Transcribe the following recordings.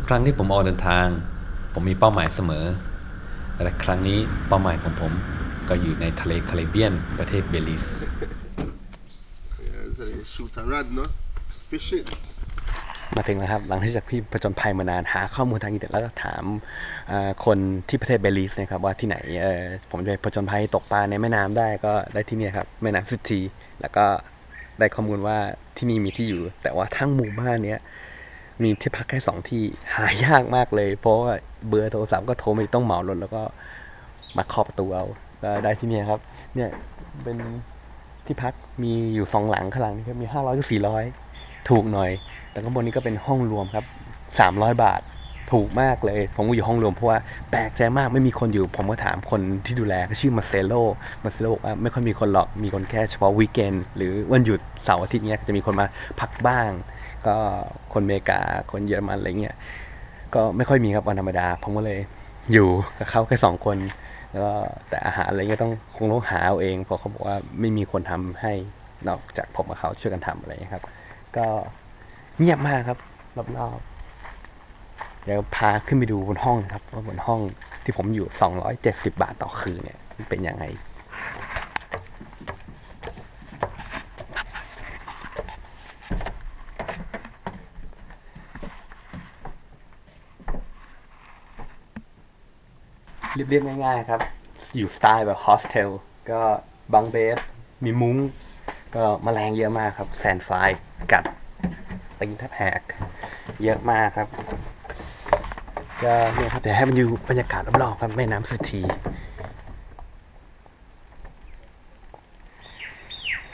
กครั้งที่ผมออกเดินทาง ผมมีเป้าหมายเสมอ และครั้งนี้เป้าหมายของผมก็อยู่ในทะเลแคริบเบียนประเทศเบลิส Yeah, it's a shoot and rod, no? Fishing. มาถึงแล้วครับ หลังที่จากพี่ผจญภัยมานานหาข้อมูลทางอินเทอร์เน็ตแล้วก็ถามเอ่อคนที่ประเทศเบลีสนะครับว่าที่ไหนเอ่อผมจะไปผจญภัยตกปลาในแม่น้ำได้ก็ได้ที่เนี่ยครับแม่น้ำสุทีแล้วก็ได้ข้อมูลว่าที่นี่มีที่อยู่ แต่ว่าทั้งหมู่บ้านเนี้ย มีที่พักแค่สองที่หายากมากเลย เพราะว่าเบอร์โทรศัพท์ก็โทรไม่ต้องเหมารถแล้วก็มาเคาะประตูเอาได้ที่นี่ครับ เนี่ยเป็นที่พักมีอยู่สองหลังข้างหลังนี่ครับมีห้าร้อยกับสี่ร้อยถูกหน่อย แต่ข้างบนนี้ก็เป็นห้องรวมครับสามร้อยบาทถูกมากเลย ผมก็อยู่ห้องรวมเพราะว่าแปลกใจมากไม่มีคนอยู่ ผมก็ถามคนที่ดูแลชื่อมาเซโลมาเซโลบอกว่าไม่ค่อยมีคนหรอกมีคนแค่เฉพาะวีคเอนหรือวันหยุดเสาร์อาทิตย์เนี้ยจะมีคนมาพักบ้าง ก็คนอเมริกาคนเยอรมันอะไรเงี้ยก็ไม่ค่อยมีครับวันธรรมดาผมก็เลยอยู่กับเขาแค่สองคนแล้วก็แต่อาหารอะไรเงี้ยต้องคงต้องหาเอาเองเพราะเขาบอกว่าไม่มีคนทำให้นอกจากผมกับเขาช่วยกันทำอะไรเงี้ยครับ ก็เงียบมากครับรอบๆเดี๋ยวพาขึ้นไปดูบนห้องนะครับว่าบนห้องที่ผมอยู่270บาทต่อคืนเนี่ยเป็นยังไง เรียบๆง่ายๆครับ อยู่สไตล์แบบโฮสเทลก็บังเบส มีมุ้ง ก็มแมลงเยอะมากครับ แซนไฟลายกัดตีนแทบแหก เยอะมากครับก็เนี่ยครับแต่ให้มันอยู่บรรยากาศรอบๆครับแม่น้ำสุที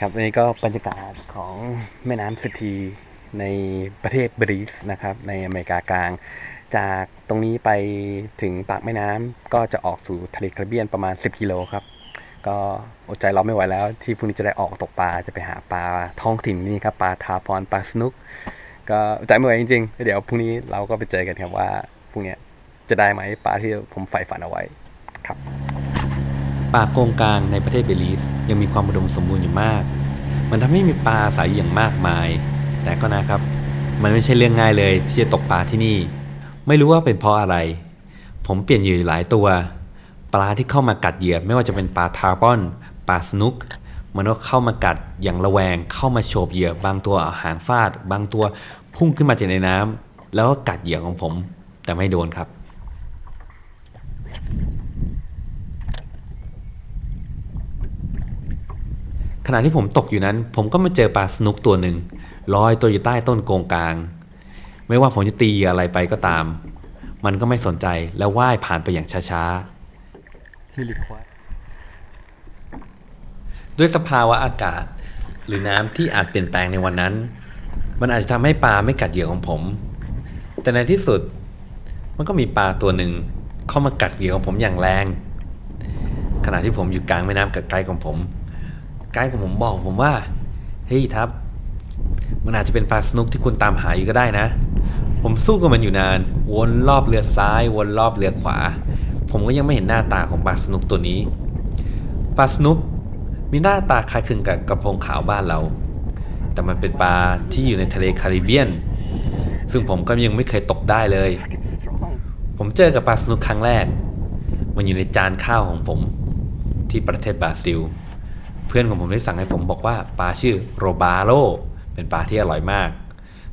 ครับอันนี้ก็บรรยากาศของแม่น้ำสุทีในประเทศบรีสนะครับ ในอเมริกากลาง จากตรงนี้ไปถึงปากแม่น้ำก็จะออกสู่ทะเลแคริบเบียนประมาณ 10 กิโลครับ ก็อดใจรอไม่ไหวแล้ว ที่พรุ่งนี้จะได้ออกตกปลาจะไปหาปลาท้องถิ่นนี่ครับปลาทาปอนปลาสนุก ก็ใจไม่ไหวจริงๆเดี๋ยวพรุ่งนี้เราก็ไปเจอกันครับว่าพรุ่งนี้จะได้ไหมปลาที่ผมใฝ่ฝันเอาไว้ครับป่าโกงกลางในประเทศเบลิสยังมีความอุดมสมบูรณ์อยู่มาก มันทำให้มีปลาอาศัยอย่างมากมาย แต่ก็นะครับ มันไม่ใช่เรื่องง่ายเลยที่จะตกปลาที่นี่ ไม่รู้ว่าเป็นเพราะอะไร ผมเปลี่ยนเหยื่อยู่หลายตัว ปลาที่เข้ามากัดเหยื่อไม่ว่าจะเป็นปลาทาร์บอนปลาสนุก มันก็เข้ามากัดอย่างระแวง เข้ามาโฉบเหยื่อบางตัวเอาหางฟาด บางตัวพุ่งขึ้นมาจากในน้ำแล้วก็กัดเหยื่อของผม แต่ไม่โดนครับขณะที่ผมตกอยู่นั้น ผมก็มาเจอปลาสนุกตัวหนึ่งลอยตัวอยู่ใต้ต้นโกงกลาง ไม่ว่าผมจะตีอะไรไปก็ตาม มันก็ไม่สนใจแล้วว่ายผ่านไปอย่างช้าๆ ด้วยสภาวะอากาศ หรือน้ำที่อาจเปลี่ยนแปลงในวันนั้น มันอาจจะทำให้ปลาไม่กัดเหยื่อของผม แต่ในที่สุด มันก็มีปลาตัวหนึ่งเข้ามากัดเหยื่อของผมอย่างแรง ขณะที่ผมอยู่กลางแม่น้ำกับไกด์ของผม ไกด์ของผมบอกผมว่า เฮ้ยทับ มันอาจจะเป็นปลาสนุกที่คุณตามหาอยู่ก็ได้นะ ผมสู้กับมันอยู่นาน วนรอบเรือซ้าย วนรอบเรือขวา ผมก็ยังไม่เห็นหน้าตาของปลาสนุกตัวนี้ ปลาสนุกมีหน้าตาคล้ายคลึงกับกระพงขาวบ้านเรา แต่มันเป็นปลาที่อยู่ในทะเลแคริบเบียน ซึ่งผมก็ยังไม่เคยตกได้เลย ผมเจอกับปลาสนุกครั้งแรก มันอยู่ในจานข้าวของผม ที่ประเทศบราซิล เพื่อนของผมได้สั่งให้ผมบอกว่าปลาชื่อโรบาโรเป็นปลาที่อร่อยมาก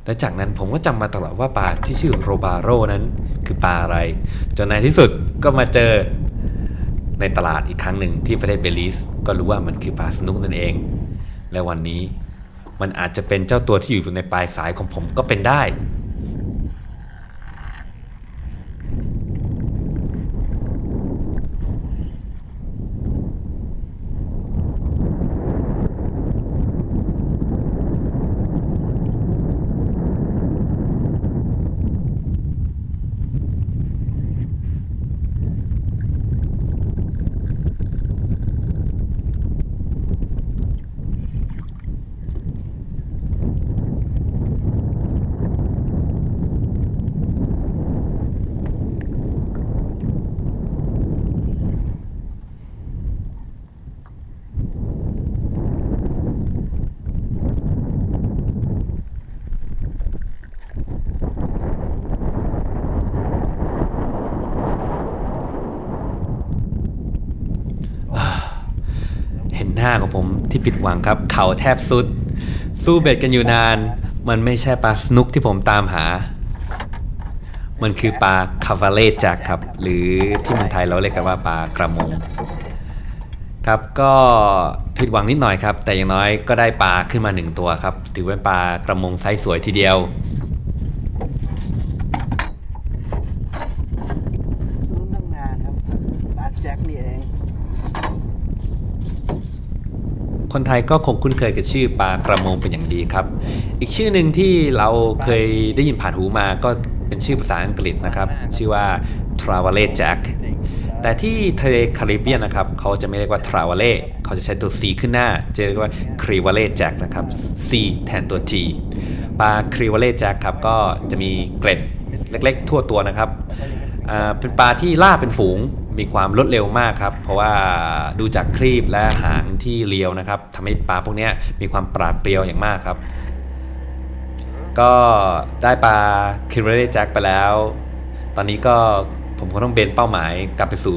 และจากนั้นผมก็จำมาตลอดว่าปลาที่ชื่อโรบาโรนั้น คือปลาอะไร จนในที่สุดก็มาเจอในตลาดอีกครั้งหนึ่งที่ประเทศเบลิส ก็รู้ว่ามันคือปลาสนุกนั่นเอง และวันนี้มันอาจจะเป็นเจ้าตัวที่อยู่ในปลายสายของผมก็เป็นได้ 5 ของผมที่ผิดหวังครับ เข่าแทบสุด สู้เบ็ดกันอยู่นาน มันไม่ใช่ปลาสนุกที่ผมตามหา มันคือปลาคาฟาเลจ็คครับ หรือที่เมืองไทยเราเรียกกันว่าปลากระมงครับก็ผิดหวังนิดหน่อยครับ แต่อย่างน้อยก็ได้ปลาขึ้นมาหนึ่งตัวครับ ถือเป็นปลากระมงไซส์สวยทีเดียว รุ่นตั้งนานครับปลาแจ็คนี่เอง คนไทยก็คงคุ้นเคยกับชื่อปลากระมงเป็นอย่างดีครับ อีกชื่อหนึ่งที่เราเคยได้ยินผ่านหูมาก็เป็นชื่อภาษาอังกฤษนะครับ ชื่อว่า t r a v e l e Jack แต่ที่ทะเลแคริบเบียนนะครับเขาจะไม่เรียกว่า t r a v e l e เขาจะใช้ตัว C ขึ้นหน้า จะเรียกว่า c r i v a l e Jack นะครับ C แทนตัว T ปลา c r i v a l e Jack ครับก็จะมีเกล็ดเล็กๆ ทั่วตัวนะครับอ่าเป็นปลาที่ล่าเป็นฝูง มีความรวดเร็วมากครับ เพราะว่าดูจากครีบและหางที่เรียวนะครับทำให้ปลาพวกนี้มีความปราดเปรียวอย่างมากครับ ก็ได้ปลาคิรเรแจ็คไปแล้ว ตอนนี้ก็ผมก็ต้องเบนเป้าหมายกลับไปสู่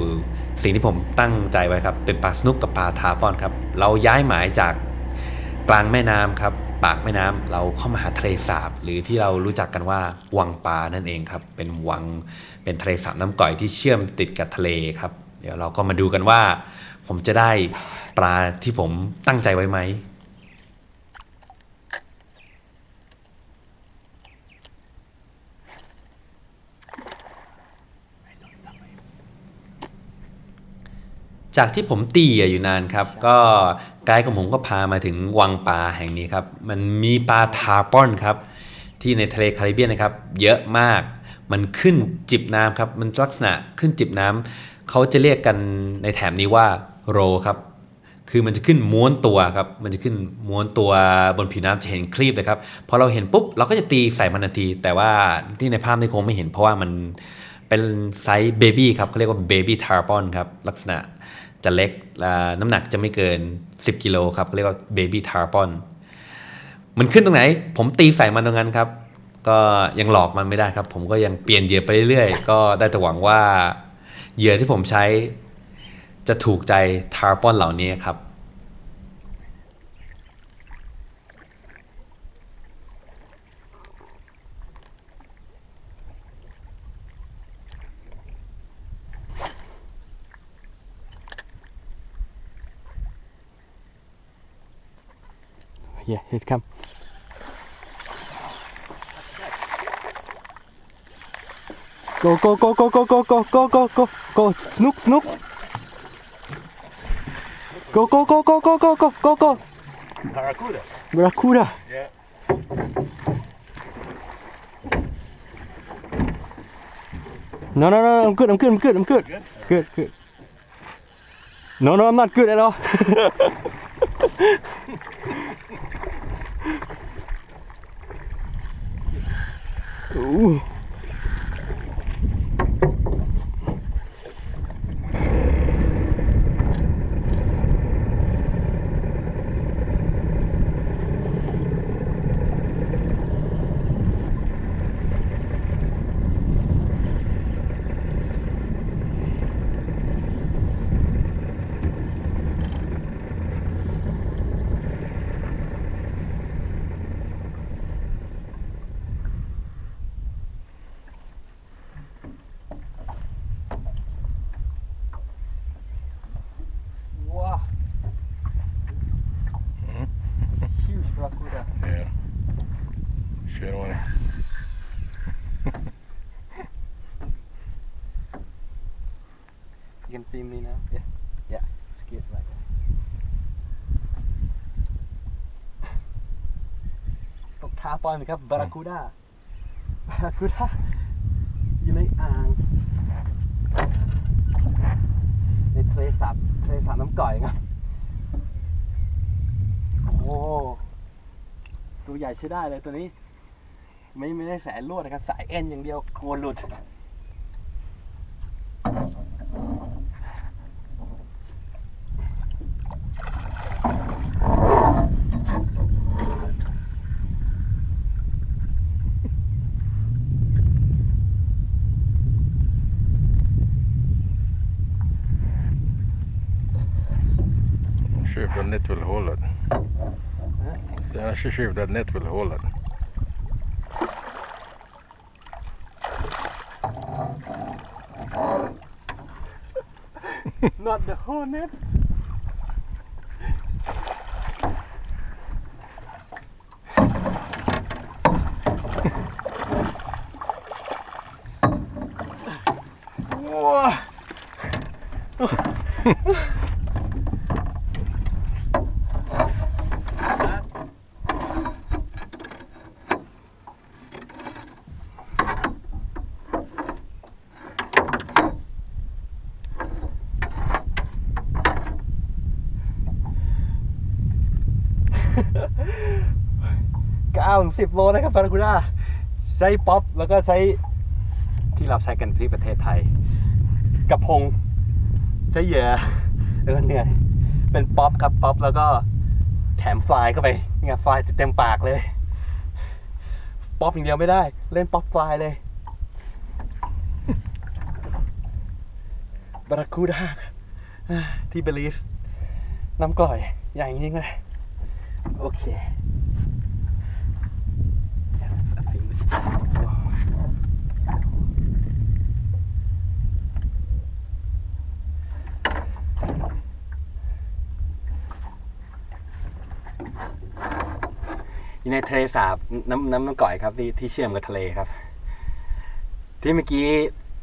สิ่งที่ผมตั้งใจไว้ครับ เป็นปลาสนุกกับปลาทาปอนครับ เราย้ายหมายจากกลางแม่น้ำครับ ปากแม่น้ำเราเข้ามาหาทะเลสาบ หรือที่เรารู้จักกันว่าวังปลานั่นเองครับ เป็นวังเป็นทะเลสาบน้ำก่อยที่เชื่อมติดกับทะเลครับ เดี๋ยวเราก็มาดูกันว่า ผมจะได้ปลาที่ผมตั้งใจไว้ไหม จากที่ผมตีอยู่นานครับ ก็ไกด์ของผมก็พามาถึงวังปลาแห่งนี้ครับ มันมีปลาทาร์ปอนครับ ที่ในทะเลแคริบเบียนนะครับ เยอะมาก มันขึ้นจิบน้ำครับ มันลักษณะขึ้นจิบน้ำเขาจะเรียกกันในแถบนี้ว่าโรครับ คือมันจะขึ้นม้วนตัวครับ มันจะขึ้นม้วนตัวบนผิวน้ำจะเห็นคลีบเลยครับพอเราเห็นปุ๊บเราก็จะตีใส่มันทันที แต่ว่าที่ในภาพนี่คงไม่เห็นเพราะว่ามัน เป็นไซส์เบบี้ครับเขาเรียกว่าเบบี้ทาร์ปอนครับลักษณะจะเล็กน้ำหนักจะไม่เกิน 10กิโลครับเขาเรียกว่าเบบี้ทาร์ปอนมันขึ้นตรงไหน ผมตีใส่มันตรงนั้นครับ ก็ยังหลอกมันไม่ได้ครับ ผมก็ยังเปลี่ยนเหยื่อไปเรื่อยๆ ก็ได้แต่หวังว่าเหยื่อที่ผมใช้จะถูกใจทาร์ปอนเหล่านี้ครับ Yeah, here it come. Go, go, go, go, go, go, go, go, go, go, go, snook, snook. Go, go, go, go, go, go, go, go, go. Barracuda. Barracuda. Yeah. No, no, no, I'm good, I'm good, I'm good, I'm good. Good? Good, good. No, no, I'm not good at all. Ooh. ปอนครับบาราคูด้าบาราคูด้าอยู่ในอ่างในทะเลสาบทะเลสาบน้ำก่อยครับโอ้โหตัวใหญ่ใช้ได้เลยตัวนี้ ไม่ไม่ได้สายลวดนะครับ สายเอ็นอย่างเดียวกลัวหลุด the net will hold it. So I'm ska sure if that net will hold it. not the whole net Wow. เก้าถึงสิบโลนะครับบาราคูด้าใช้ป๊อปแล้วก็ใช้ที่เราใช้กันที่ประเทศไทย กระพงใช้เหยื่อแล้วก็เนื่อยเป็นป๊อปครับป๊อปแล้วก็แถมฟลายเข้าไปเนี่ยฟลายเต็มปากเลย ป๊อปอย่างเดียวไม่ได้ เล่นป๊อปฟลายเลยบาราคูด้าที่เบลีสน้ำก่อยใหญ่จริงเลยโอเค อยู่ในทะเลสาบน้ำน้ำน้ำก่อยครับที่ที่เชื่อมกับทะเลครับ ที่เมื่อกี้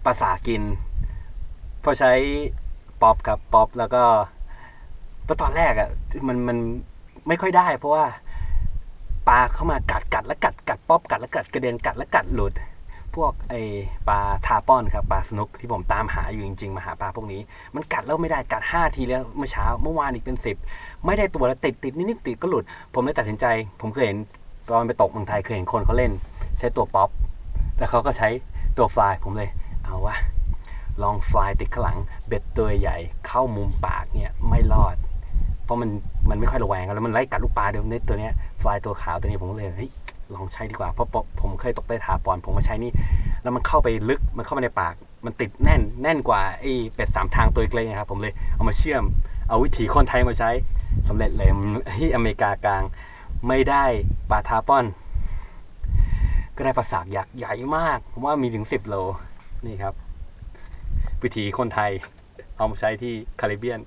ปลาสากินพอใช้ป๊อปครับป๊อปแล้วก็ตอนตอนแรกอะ่ะมันมันไม่ค่อยได้ เพราะว่าปลาเข้ามากัดกัดแล้วกัดกัดป๊อปกัดแล้วกัดกระเด็นกัดแล้วกัดหลุด พวกไอปลาทาป้อนครับปลาสนุกที่ผมตามหาอยู่จริงๆมาหาปลาพวกนี้ มันกัดแล้วไม่ได้กัดห้าทีแล้วเมื่อเช้าเมื่อวานอีกเป็นสิบไม่ได้ตัวแล้วติดติดนิดๆติดก็หลุด ผมเลยตัดสินใจ ผมเคยเห็นตอนไปตกเมืองไทยเคยเห็นคนเขาเล่น ใช้ตัวป๊อปแล้วเขาก็ใช้ตัวฟลายผมเลยเอาวะลองฟลายติดข้างหลัง เบ็ดตัวใหญ่เข้ามุมปากเนี่ยไม่รอด เพราะมันมันไม่ค่อยระแวงแล้วมันไล่กัดลูกปลาเดิมในตัวเนี้ยฟลายตัวขาวตัวนี้ผมเลยเฮ้ย ลองใช้ดีกว่าเพราะผมเคยตกได้ทาปอนผมมาใช้นี่แล้วมันเข้าไปลึกมันเข้าไปในปาก มันติดแน่นแน่นกว่าไอ้เป็ดสามทางตัวเล็กๆนะครับผมเลยเอามาเชื่อม เอาวิถีคนไทยมาใช้สำเร็จเลยที่อเมริกากลาง ไม่ได้ปลาทาปอน ก็ได้ปลาสากยักษ์ใหญ่มากผมว่ามีถึงสิบโลนี่ครับ วิถีคนไทยเอามาใช้ที่คาริเบียน